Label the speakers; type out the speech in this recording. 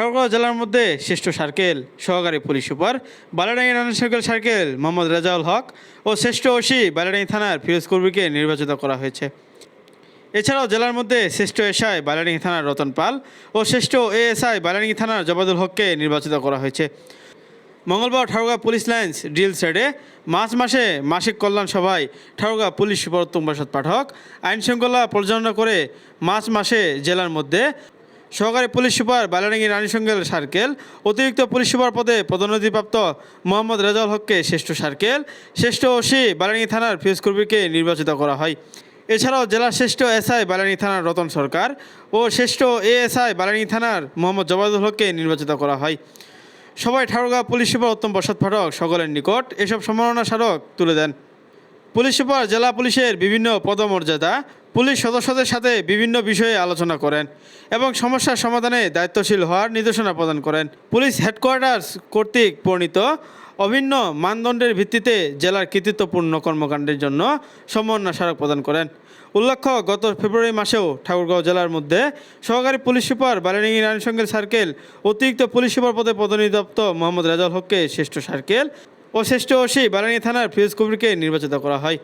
Speaker 1: ঠাকুরগাঁও জেলার মধ্যে শ্রেষ্ঠ সার্কেল সহকারী police super, Baladangi Rana circle circle Mohammad Rezaul Haque ও শ্রেষ্ঠ ওসি বালাডাঙ্গি থানার ফিরোজ কর্মীকে নির্বাচিত করা হয়েছে। এছাড়াও জেলার মধ্যে শ্রেষ্ঠ এসআই বালাডাঙ্গি থানার রতন পাল ও শ্রেষ্ঠ এএসআই বালাডাঙ্গি থানার জবাদুল হককে নির্বাচিত করা হয়েছে। মঙ্গলবার ঠাকুরগাঁ পুলিশ লাইন্স ড্রিল সেডে মার্চ মাসে মাসিক কল্যাণ সভায় ঠাকুরগাঁ পুলিশ সুপার উত্তম পাঠক আইন শৃঙ্খলা পরিচালনা করে মার্চ মাসে জেলার মধ্যে সহকারী police super Baladangi Ranisankail circle, অতিরিক্ত পুলিশ সুপার পদে পদোন্নতিপ্রাপ্ত মোহাম্মদ রেজাউল হককে শ্রেষ্ঠ সার্কেল, শ্রেষ্ঠ ওসি বালাডাঙ্গি থানার ফিরোজ কর্মীকে নির্বাচিত করা হয়। এছাড়াও জেলার শ্রেষ্ঠ এসআই বালানি থানার রতন সরকার ও শ্রেষ্ঠ এএসআই বালানি থানার মোহাম্মদ জবাদুল হককে নির্বাচিত করা হয়। সবাই ঠাকুরগাঁও পুলিশ সুপার উত্তম প্রসাদ পাঠক সকলের নিকট এসব সম্মাননা স্মারক তুলে দেন। পুলিশ সুপার জেলা পুলিশের বিভিন্ন পদমর্যাদা পুলিশ সদস্যদের সাথে বিভিন্ন বিষয়ে আলোচনা করেন এবং সমস্যার সমাধানে দায়িত্বশীল হওয়ার নির্দেশনা প্রদান করেন। পুলিশ হেডকোয়ার্টার্স কর্তৃক প্রণীত অভিন্ন মানদণ্ডের ভিত্তিতে জেলার কৃতিত্বপূর্ণ কর্মকাণ্ডের জন্য সমন্বয় স্মারক প্রদান করেন। উল্লেখ্য, গত ফেব্রুয়ারি মাসেও ঠাকুরগাঁও জেলার মধ্যে সহকারী পুলিশ সুপার বালিনী রানীসঙ্গেল সার্কেল, অতিরিক্ত পুলিশ সুপার পদে পদনিযুক্ত মোহাম্মদ রেজাউল হককে শ্রেষ্ঠ সার্কেল ও শ্রেষ্ঠ ওসি বালানি থানার ফিরোজ কবিরকে নির্বাচিত করা হয়।